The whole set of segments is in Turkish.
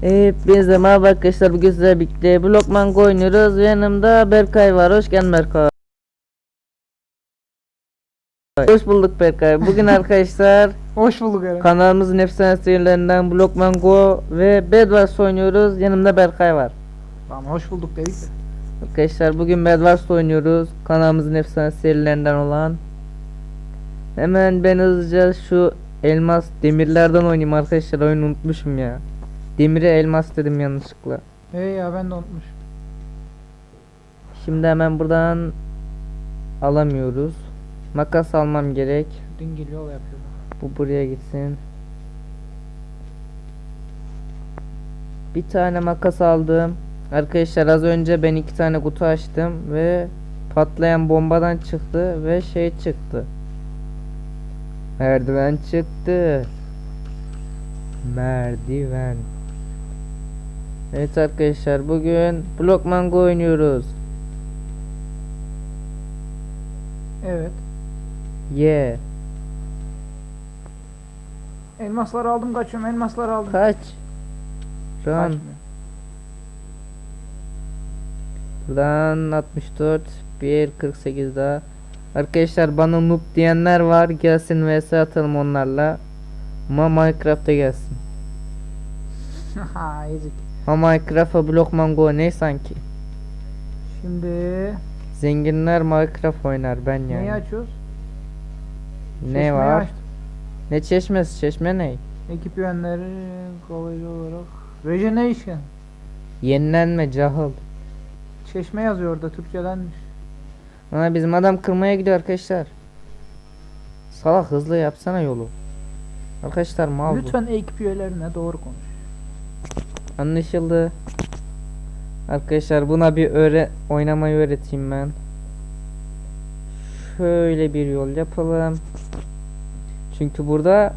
Hepinize merhaba arkadaşlar. Bugün sizlerle birlikte Blockman oynuyoruz. Yanımda Berkay var. Hoş geldin Berkay. Hoş bulduk Berkay. Bugün arkadaşlar Hoş bulduk Eren. kanalımızın efsane serilerinden Blockman Go ve Bedwars oynuyoruz. Yanımda Berkay var. Tamam hoş bulduk dedik de. Arkadaşlar bugün Bedwars oynuyoruz. Kanalımızın efsane serilerinden olan. Hemen ben hızlıca şu elmas demirlerden oynayayım arkadaşlar. Oyunu unutmuşum ya Demire elmas dedim yanlışlıkla Hey ya ben de unutmuşum. Şimdi hemen buradan alamıyoruz. Makas almam gerek. Dingil yol yapıyor. Bu buraya gitsin. Bir tane makas aldım. Arkadaşlar az önce ben iki tane kutu açtım ve patlayan bombadan çıktı ve şey çıktı. Merdiven çıktı. Merdiven. Evet arkadaşlar bugün Blockman Go oynuyoruz. Evet. Yeah. Elmasları aldım kaçıyorum elmasları aldım. Kaç. Şu an Kaçmıyor. buradan 64 1 48 daha. Arkadaşlar bana noob diyenler var. Gelsin vs atalım onlarla. Ama Minecraft'a gelsin. Haha ezik. Ama Minecraft'a Blockman Go ne sanki? Şimdi Zenginler Minecraft oynar ben yani. neyi açıyoruz? ne Çeşmeyi var? açtım. Ne çeşmesi? Çeşme ne? Ekip yönleri kalıcı olarak. Regeneration. Yenilenme cahil. Çeşme yazıyor orada Türkçelenmiş. Ana bizim adam kırmaya gidiyor arkadaşlar. Salak hızlı yapsana yolu. Arkadaşlar mal bu. Lütfen ekip üyelerine doğru konuş. Anlaşıldı. Arkadaşlar buna bir öğre oynamayı öğreteyim ben. Şöyle bir yol yapalım. Çünkü burada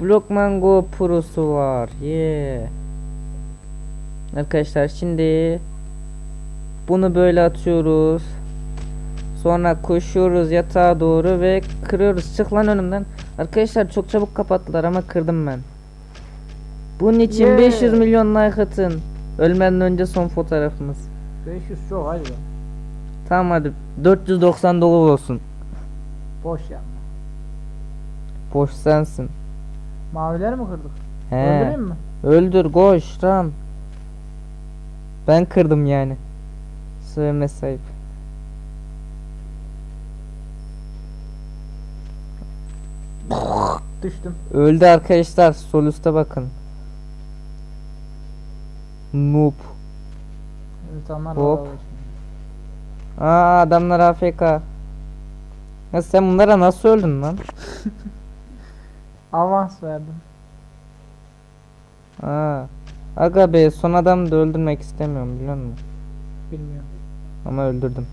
Blockman Go Pro'su var. Yeah. Arkadaşlar şimdi bunu böyle atıyoruz. Sonra koşuyoruz yatağa doğru ve kırıyoruz. Çık lan önümden. Arkadaşlar çok çabuk kapattılar ama kırdım ben. Bunun için Yeah. 500 milyon like atın. Ölmeden önce son fotoğrafımız. 500 çok hadi be. Tamam hadi 490 dolu olsun. Boş yapma. Boş sensin. Mavileri mi kırdık? He. Öldüreyim mi? Öldür koş lan. Ben kırdım yani. Söyleme sahip. Düştüm. Öldü arkadaşlar. Sol üstte bakın. Noob. İnsanlar Hop. Aa adamlar AFK. Ya sen bunlara nasıl öldün lan? Avans verdim. Aa. Aga be son adamı da öldürmek istemiyorum biliyor musun? Bilmiyorum. Ama öldürdüm.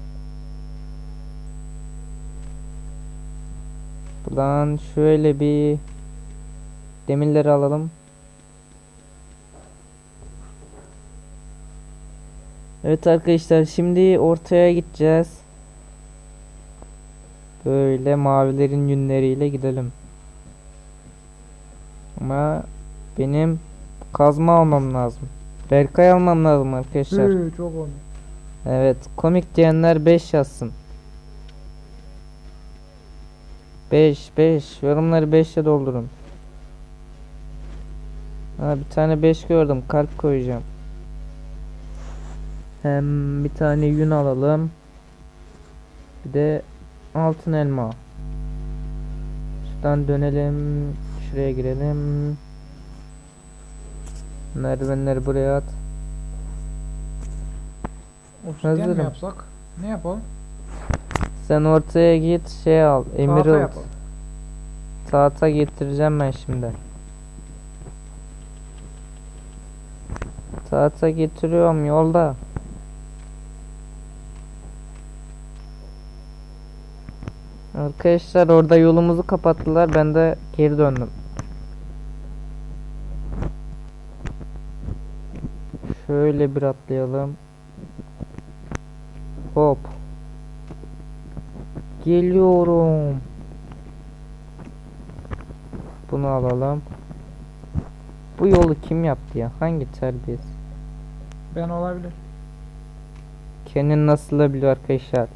Buradan şöyle bir demirleri alalım. Evet arkadaşlar şimdi ortaya gideceğiz. Böyle mavilerin yünleriyle gidelim. Ama benim kazma almam lazım. Berkay almam lazım arkadaşlar. Hı, çok. Evet, komik diyenler 5 yazsın. 5 5 yorumları 5 ile doldurun. Ha bir tane 5 gördüm. Kalp koyacağım. Hem bir tane yün alalım. Bir de altın elma. Şuradan dönelim. Şuraya girelim. Merdivenleri buraya at. Obsidian mi Hazırım. yapsak? Ne yapalım? Sen ortaya git şey al. Tahta Emerald. yapalım. Tahta getireceğim ben şimdi. Tahta getiriyorum yolda. Arkadaşlar orada yolumuzu kapattılar. Ben de geri döndüm. Şöyle bir atlayalım. Hop. Geliyorum. Bunu alalım. Bu yolu kim yaptı ya? Hangi terbiyesiz? Ben olabilir. Kendini nasıl da biliyor arkadaşlar.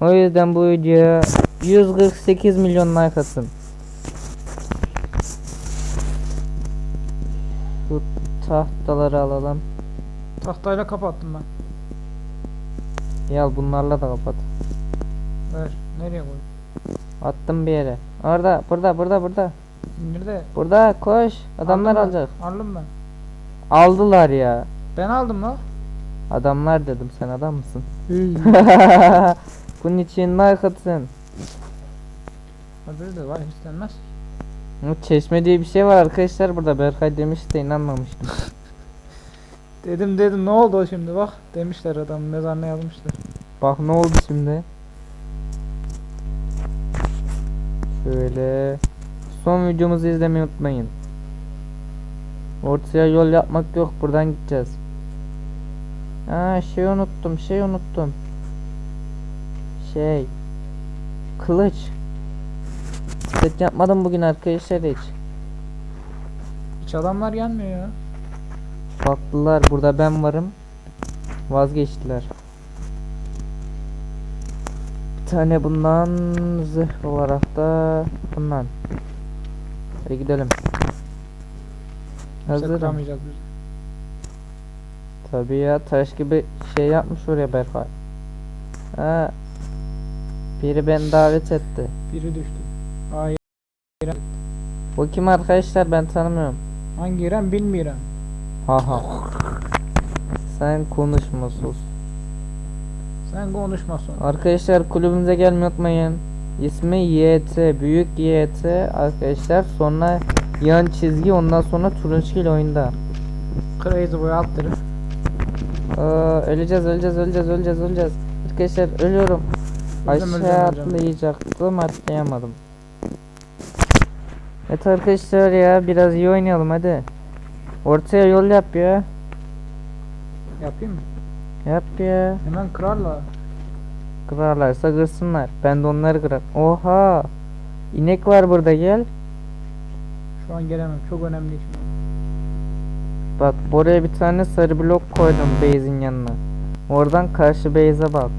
O yüzden bu videoya 148 milyon like atın. Şu tahtaları alalım. Tahtayla kapattım ben. Yal bunlarla da kapat. Ver. Nereye koy? Attım bir yere. Orada, burada, burada, burada. Nerede? Burada koş. Adamlar Aldım ben. alacak. Aldım ben. Aldılar ya. Ben aldım la. Adamlar dedim sen adam mısın? Bunun için like atın. Öbürü de var istenmez. Bu Çeşme diye bir şey var arkadaşlar burada. Berkay demişti de inanmamıştım. Dedim dedim ne oldu o şimdi bak. Demişler adam mezarına yazmışlar. Bak ne oldu şimdi. Şöyle. Son videomuzu izlemeyi unutmayın. Ortaya yol yapmak yok. Buradan gideceğiz. Aa şey unuttum. Şey unuttum. Şey. Kılıç. Set yapmadım bugün arkadaşlar hiç. Hiç adamlar gelmiyor ya. Baktılar burada ben varım. Vazgeçtiler. Bir tane bundan zırh olarak da bundan. Hadi gidelim. Hazırım. Tabii ya taş gibi şey yapmış oraya Berkay. Ha. Biri beni davet etti. Biri düştü. Aa, O kim arkadaşlar ben tanımıyorum. hangi İrem bilmiyorum. Haha. Sen konuşma sus. Sen konuşma sonra. Arkadaşlar kulübümüze gelmeyi unutmayın. İsmi YT büyük YT arkadaşlar sonra yan çizgi ondan sonra turunçgil oyunda. Crazy boy attırır. Aa, öleceğiz öleceğiz öleceğiz öleceğiz öleceğiz. Arkadaşlar ölüyorum. Öleceğim, Aşağı atlayacaktım atlayamadım. Evet arkadaşlar ya biraz iyi oynayalım hadi. Ortaya yol yap ya. Yapayım mı? Yap ya. Hemen kırarlar. Kırarlarsa kırsınlar. Ben de onları kırar. Oha. İnek var burada gel. Şu an gelemem. Çok önemli işim. Bak buraya bir tane sarı blok koydum base'in yanına. Oradan karşı base'e bak.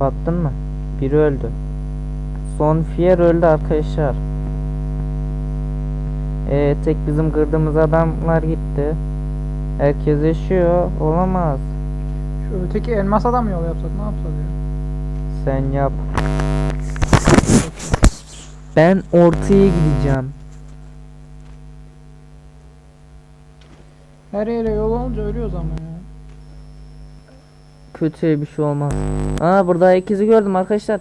Baktın mı? Biri öldü. Son fiyer öldü arkadaşlar. Ee, tek bizim kırdığımız adamlar gitti. Herkes yaşıyor. Olamaz. Şu öteki elmas adam yol yapsak ne yapsak ya? Sen yap. Ben ortaya gideceğim. Her yere yol olunca ölüyoruz ama ya. Kötü bir şey olmaz. Aa burada ikizi gördüm arkadaşlar.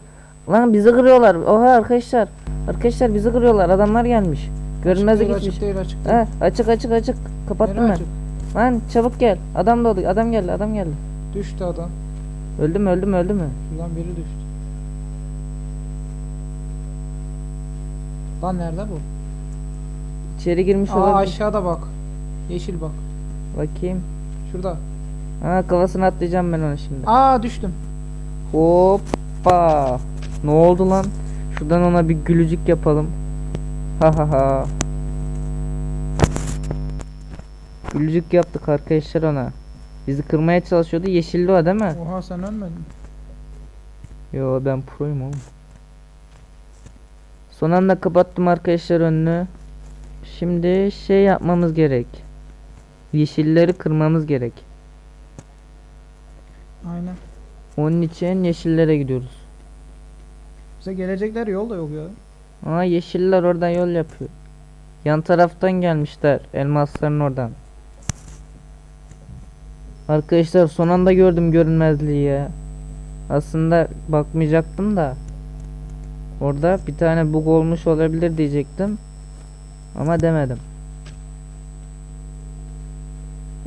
Lan bizi kırıyorlar. Oha arkadaşlar. Arkadaşlar bizi kırıyorlar. Adamlar gelmiş. Görünmezlik açık gitmiş. değil, açık değil, açık değil. Ha, açık açık açık. Kapattım Nereye ben. açık? Lan çabuk gel. Adam doğdu. Adam geldi. Adam geldi. Düştü adam. Öldü mü? Öldü mü? Öldü mü? Şuradan biri düştü. Lan nerede bu? İçeri girmiş Aa olabilir. aşağıda bak. Yeşil bak. Bakayım. Şurada. Ha kafasına atlayacağım ben onu şimdi. Aa düştüm. Hoppa. Ne oldu lan? Şuradan ona bir gülücük yapalım. Ha ha ha. Gülücük yaptık arkadaşlar ona. Bizi kırmaya çalışıyordu. Yeşilli o değil mi? Oha sen ölmedin. Yo ben proyum oğlum. Son anda kapattım arkadaşlar önünü. Şimdi şey yapmamız gerek. Yeşilleri kırmamız gerek. Aynen. Onun için yeşillere gidiyoruz. Bize gelecekler yol da yok ya. Aa yeşiller oradan yol yapıyor. Yan taraftan gelmişler. Elmasların oradan. Arkadaşlar son anda gördüm görünmezliği ya. Aslında bakmayacaktım da. Orada bir tane bug olmuş olabilir diyecektim. Ama demedim.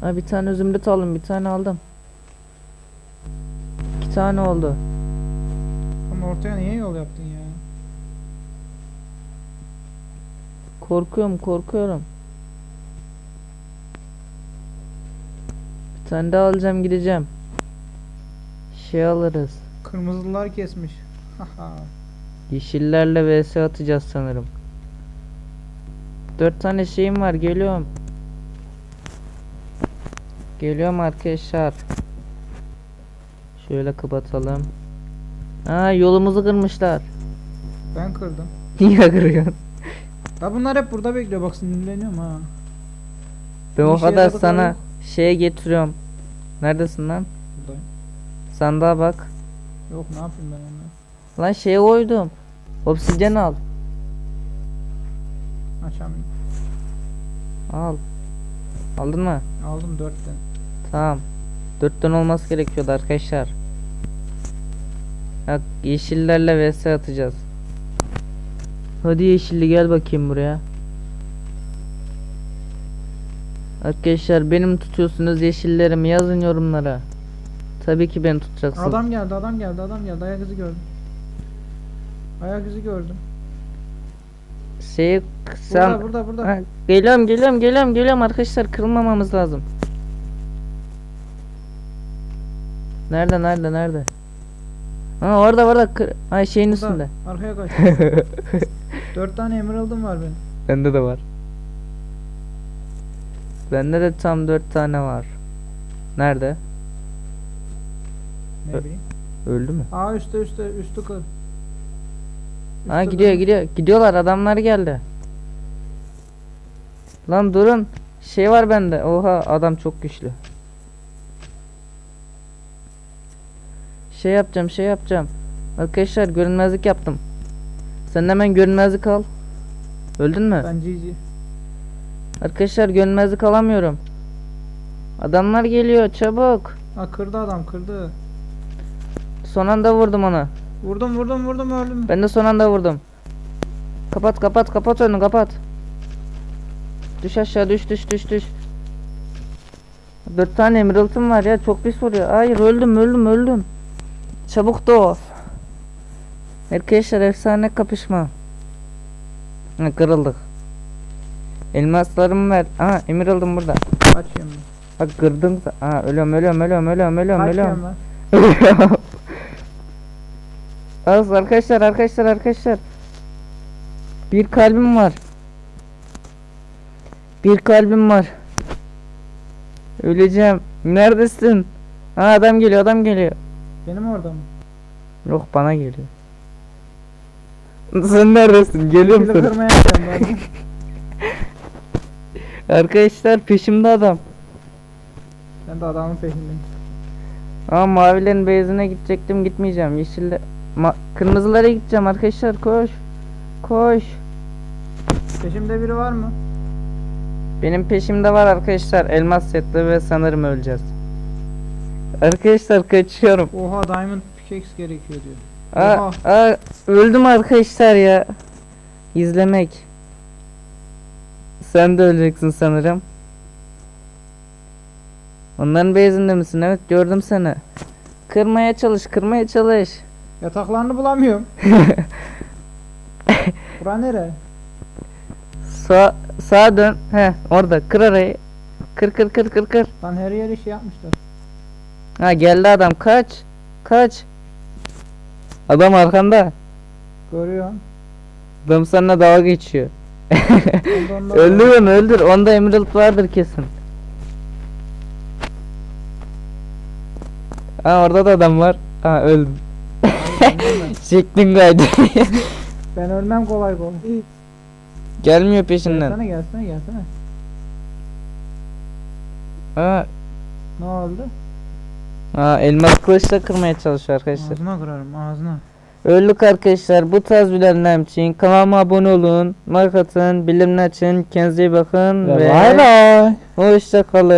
Ha bir tane zümrüt aldım. Bir tane aldım. İki tane oldu. Ama ortaya niye yol yaptın Korkuyorum korkuyorum. Bir tane daha alacağım gideceğim. Şey alırız. Kırmızılar kesmiş. Yeşillerle vs atacağız sanırım. Dört tane şeyim var geliyorum. Geliyorum arkadaşlar. Şöyle kapatalım. Aa yolumuzu kırmışlar. Ben kırdım. Niye kırıyorsun? Ya bunlar hep burada bekliyor bak sinirleniyorum ha. Ben Bir o işe kadar yaradıkları sana yok. şeye getiriyorum. Neredesin lan? Buradayım. Sandığa bak. Yok ne yapayım ben onu. Lan şeye koydum. Obsidyen al. Açamıyorum. Al. Aldın mı? Aldım dörtten. Tamam. Dörtten olması gerekiyordu arkadaşlar. Bak yeşillerle vs atacağız. Hadi yeşilli gel bakayım buraya. Arkadaşlar benim tutuyorsunuz yeşillerimi yazın yorumlara. Tabii ki ben tutacaksın. Adam geldi adam geldi adam geldi ayak izi gördüm. Ayak izi gördüm. Şeyi sen Burada burada burada. Ha, geliyorum geliyorum geliyorum geliyorum arkadaşlar kırılmamamız lazım. Nerede nerede nerede? Ha orada orada kır Ay şeyin Burada. üstünde. Arkaya kaç. Dört tane emerald'ım var benim. Bende de var. Bende de tam dört tane var. Nerede? Ne Ö- bileyim. Öldü mü? Aa üstte üstte üstü kır. Ha Üstte gidiyor kır. gidiyor. Gidiyorlar adamlar geldi. Lan durun. Şey var bende. Oha adam çok güçlü. Şey yapacağım şey yapacağım. Arkadaşlar görünmezlik yaptım. Sen hemen görünmezlik al. Öldün mü? Ben GG. Arkadaşlar görünmezlik alamıyorum. Adamlar geliyor çabuk. Ha kırdı adam kırdı. Son anda vurdum ona. Vurdum vurdum vurdum öldüm. Ben de son anda vurdum. Kapat kapat kapat önünü kapat. Düş aşağı düş düş düş düş. Dört tane emerald'ım var ya çok pis vuruyor. Hayır öldüm öldüm öldüm. Çabuk doğ. Arkadaşlar efsane kapışma. Ha, kırıldık. Elmaslarımı ver. Aha emerald'ım burada. Kaçıyorum ben. Bak kırdım. da- Aa ölüyorum ölüyorum ölüyorum ölüyorum ölüyorum ölüyorum. Az arkadaşlar arkadaşlar arkadaşlar. Bir kalbim var. Bir kalbim var. Öleceğim. Neredesin? Ha adam geliyor adam geliyor. Benim orada mı? Yok bana geliyor. Sen neredesin? Kırmaya geldim ben. Arkadaşlar peşimde adam. Ben de adamın peşindeyim. Ama mavilerin beyazına gidecektim gitmeyeceğim. Yeşille Ma kırmızılara gideceğim arkadaşlar koş. Koş. Peşimde biri var mı? Benim peşimde var arkadaşlar elmas setli ve sanırım öleceğiz. Arkadaşlar kaçıyorum. Oha diamond pickaxe gerekiyor diyor. Aa, Oha. aa, öldüm arkadaşlar ya. İzlemek. Sen de öleceksin sanırım. Onların bezinde misin? Evet gördüm seni. Kırmaya çalış, kırmaya çalış. Yataklarını bulamıyorum. Bura nere? Sağ, sağa dön. He, orada. Kır arayı. Kır kır kır kır kır. Lan her yere şey yapmışlar. Ha geldi adam. Kaç. Kaç. Adam arkanda. Görüyorum. Adam seninle dalga geçiyor. Öldür onu öldür. Onda emerald vardır kesin. Ha orada da adam var. Ha öldüm. Çektin gaydı. Ben ölmem kolay kolay. Gelmiyor peşinden. Gelsene gelsene gelsene. Ha, Ne oldu? Ha elmas kılıçla kırmaya çalışıyor arkadaşlar. Ağzına kırarım ağzına. Öldük arkadaşlar. Bu tarz videolarım için kanalıma abone olun. Like atın. Bildirimleri açın. Kendinize iyi bakın. Ve Ve bay bay. hoşça kalın.